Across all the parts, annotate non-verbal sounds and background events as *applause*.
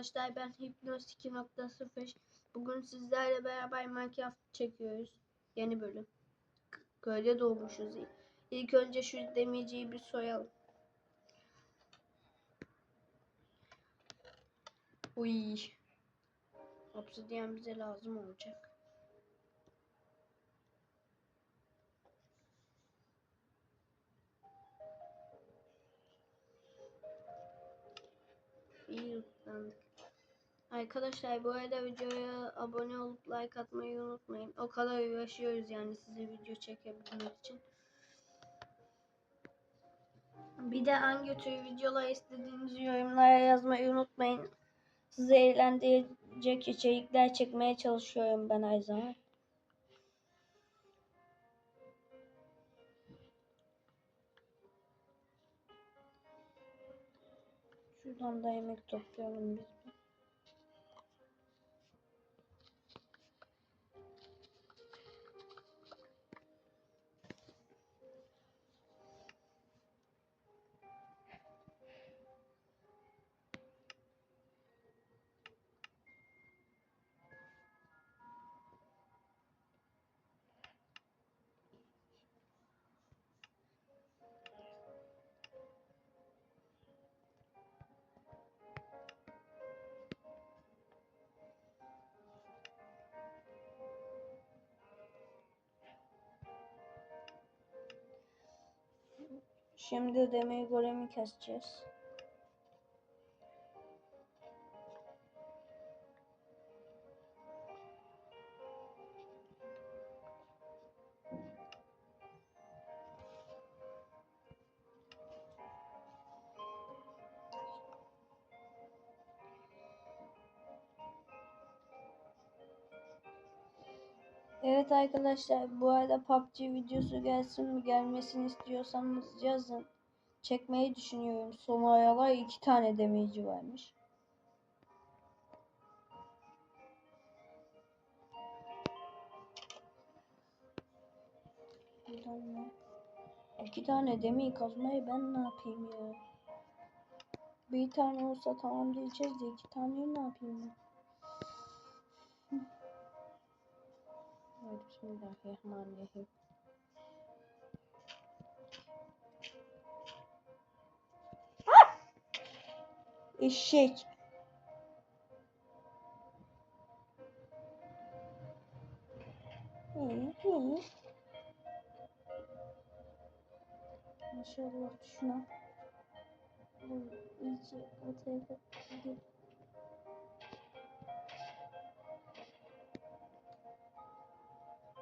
arkadaşlar ben Hipnoz 2.0 Bugün sizlerle beraber Minecraft çekiyoruz. Yeni bölüm. Köyde doğmuşuz. İlk önce şu demeyiciyi bir soyalım. Uy. Obsidian bize lazım olacak. İyi yutlandık. Arkadaşlar bu arada videoya abone olup like atmayı unutmayın. O kadar uğraşıyoruz yani size video çekebilmek için. Bir de hangi tür videolar istediğinizi yorumlara yazmayı unutmayın. Sizi eğlendirecek içerikler çekmeye çalışıyorum ben her zaman. Şuradan da yemek toplayalım biz. Şimdi demir golemi keseceğiz. Evet arkadaşlar bu arada PUBG videosu gelsin mi gelmesini istiyorsanız yazın. Çekmeyi düşünüyorum. Son aralar iki tane demeyici varmış. İki tane demeyi kazmayı ben ne yapayım ya? Bir tane olsa tamam diyeceğiz de iki taneyi ne yapayım ben? Hadi Bismillahirrahmanirrahim. Eşek. İyi, iyi. Maşallah şuna. İyice o tarafa gidiyor.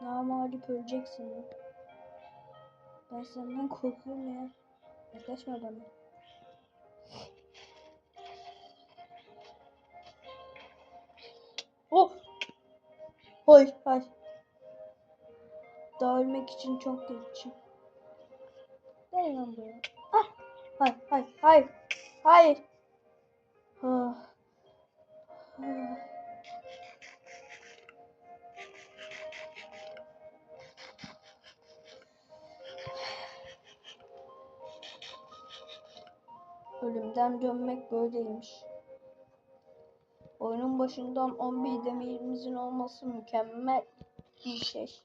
Namalip öleceksin. Ben senden korkuyorum ya. Yaklaşma bana. Oh! Hayır, hayır. Daha ölmek için çok geçim. Gel lan buraya. Ah! Hayır, hayır, hayır. Hayır. Ah. Ah. Ölümden dönmek böyleymiş. Oyunun başından 11 demirimizin olması mükemmel bir şey.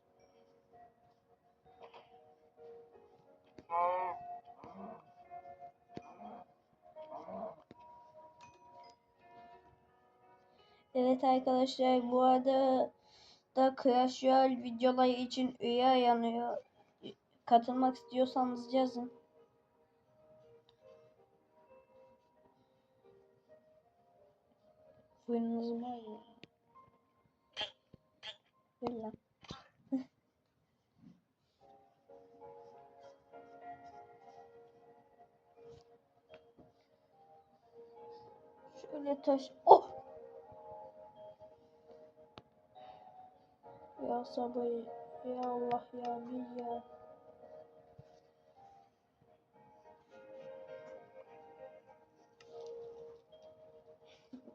Evet arkadaşlar bu arada da Crash Royale videoları için üye yanıyor. Katılmak istiyorsanız yazın. Fırınınız var mı? Ver lan. *laughs* Şöyle taş. Oh! Ya sabır. Ya Allah ya bir ya.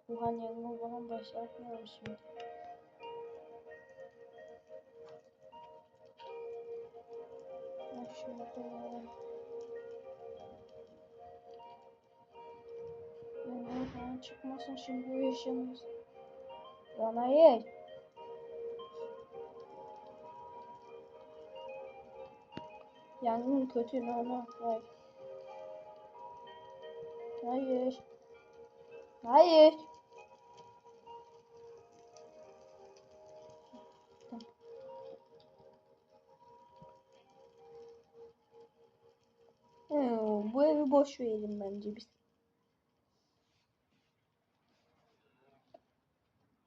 Wuhan yangın falan başlatmayalım şimdi. Şurada ya. Ya nerede? Lan çıkmasın şimdi bu yaşımız. Lan hayır. Yangın kötü no no hayır. Hayır. Hayır. Oo, bu evi boş verelim bence biz.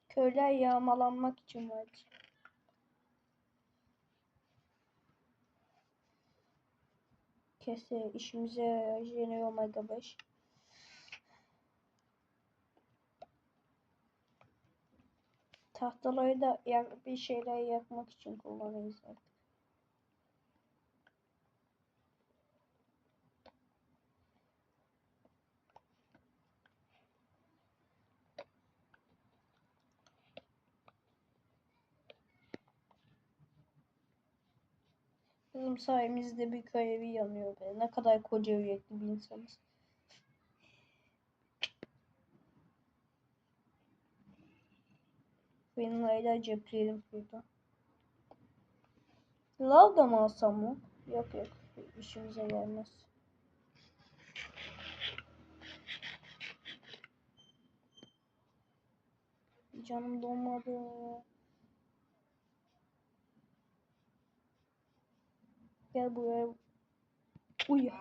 Köyler yağmalanmak için vardı. Kese işimize yeni Omega 5. Tahtaları da bir şeyler yakmak için kullanırız artık. Bizim sayemizde bir köy evi yanıyor be. Ne kadar koca yürekli bir insanız. Benim hala cepleyelim burada. Lav da mı alsam mı? Yok yok. İşimize gelmez. Canım dolmadı. Gel buraya. Uyu.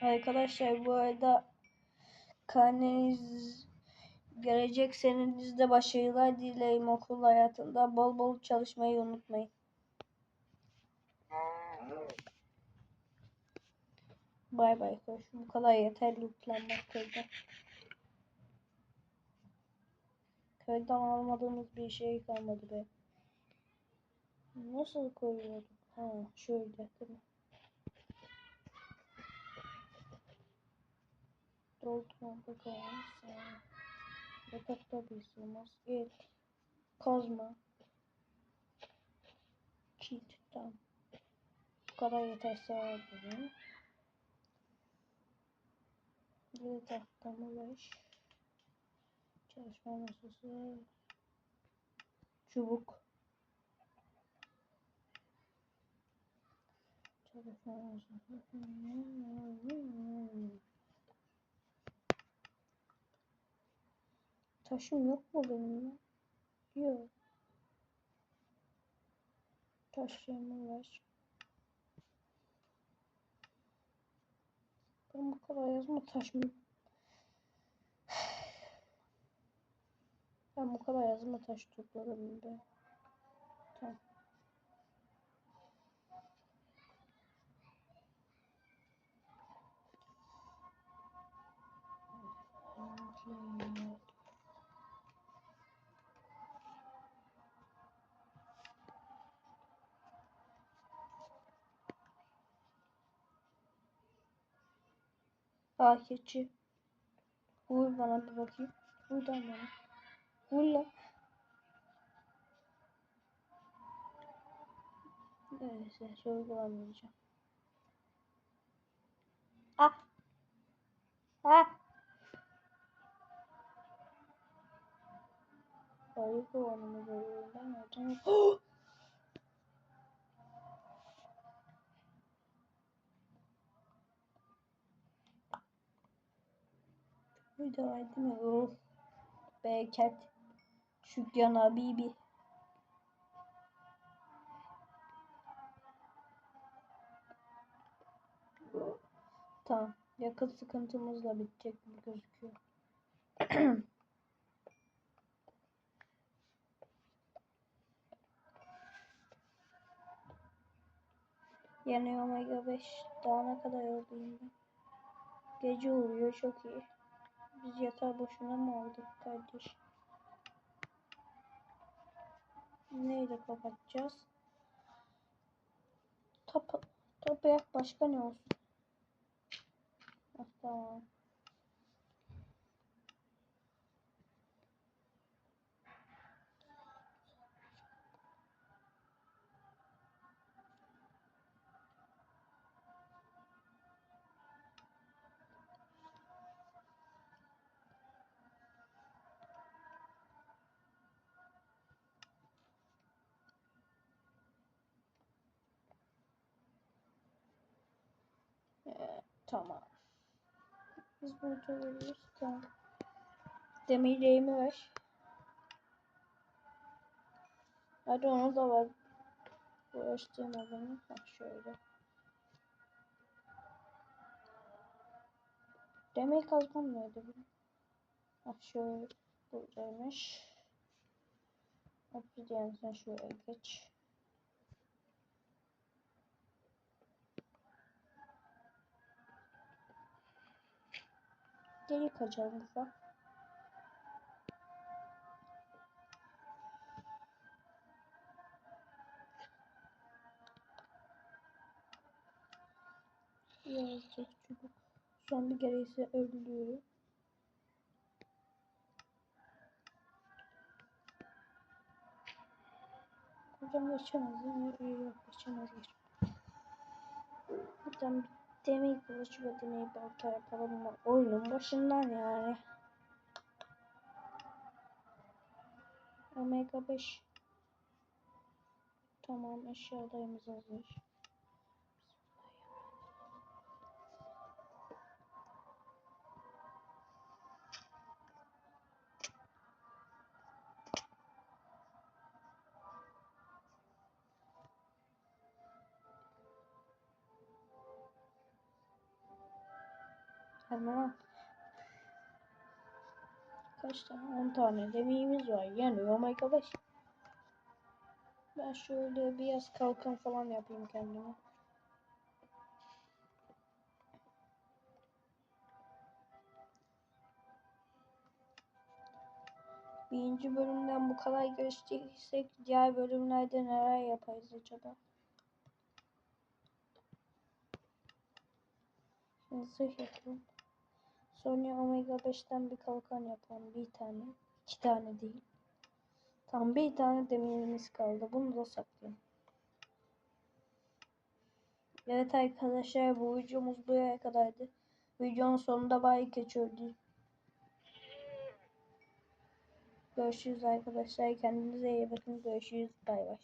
Arkadaşlar bu arada karneniz gelecek senenizde başarılar dileyim okul hayatında. Bol bol çalışmayı unutmayın. Bay bay. Bu kadar yeter lootlanmak köyde. Köyden almadığımız bir şey kalmadı be. Nasıl koyuyorduk? Ha şöyle değil mi? Doldurma bakalım. Yatakta bir sığmaz. El. Kazma. Kit. Tamam. Bu kadar yeter sağ olun. Bir tahtamı ver. Çalışma masası. Çubuk. Çalışma masası. Taşım yok mu benim? Yok. Taşlarımı ver. Ben bu kadar yazma taş mı? Ben bu kadar yazma taş topladım be. Tamam. Aa keçi. Vur bana bir bakayım. Vur da bana. Vur lan. Neyse sorgulamayacağım. Ah. Ah. Ayı kovanımı görüyorum ben oradan. Mi? Of. Bereket. Şükran Habibi. Tamam. Yakıt sıkıntımızla bitecek gibi gözüküyor. *clears throat* Yani Omega 5 daha ne kadar yoldayım ben? Gece oluyor çok iyi. Biz yatağı boşuna mı aldık kardeş? Neyle kapatacağız? Top, yak başka ne olsun? Ah, tamam. Tamam. Biz burada veriyoruz. Tamam. Demirliğimi ver. Hadi onu da var. Uğraştığım adamı. Ha şöyle. Demir benim? Ha şöyle buradaymış. Obsidian sen şuraya geç. Delik açalım ufak. Birazcık çubuk. Zombi gereğisi öldürüyorum. Hocam geçemez değil mi? Yok geçemez geç. Hocam bir kılıç ve demir balta yapalım mı? Oyunun başından yani. Omega 5. Tamam eşyalarımız hazır. Hemen kaç tane? 10 tane demirimiz var. Yani omega 5. Ben şöyle biraz kalkan falan yapayım kendime. Birinci bölümden bu kadar geçtiysek diğer bölümlerde neler yaparız acaba? Şimdi zırh yapalım. Sonra omega 5'ten bir kalkan yapalım. Bir tane. iki tane değil. Tam bir tane demirimiz kaldı. Bunu da saklayayım. Evet arkadaşlar bu videomuz buraya kadardı. Videonun sonunda bayi geçiyordu. Görüşürüz arkadaşlar. Kendinize iyi bakın. Görüşürüz. Bay bay.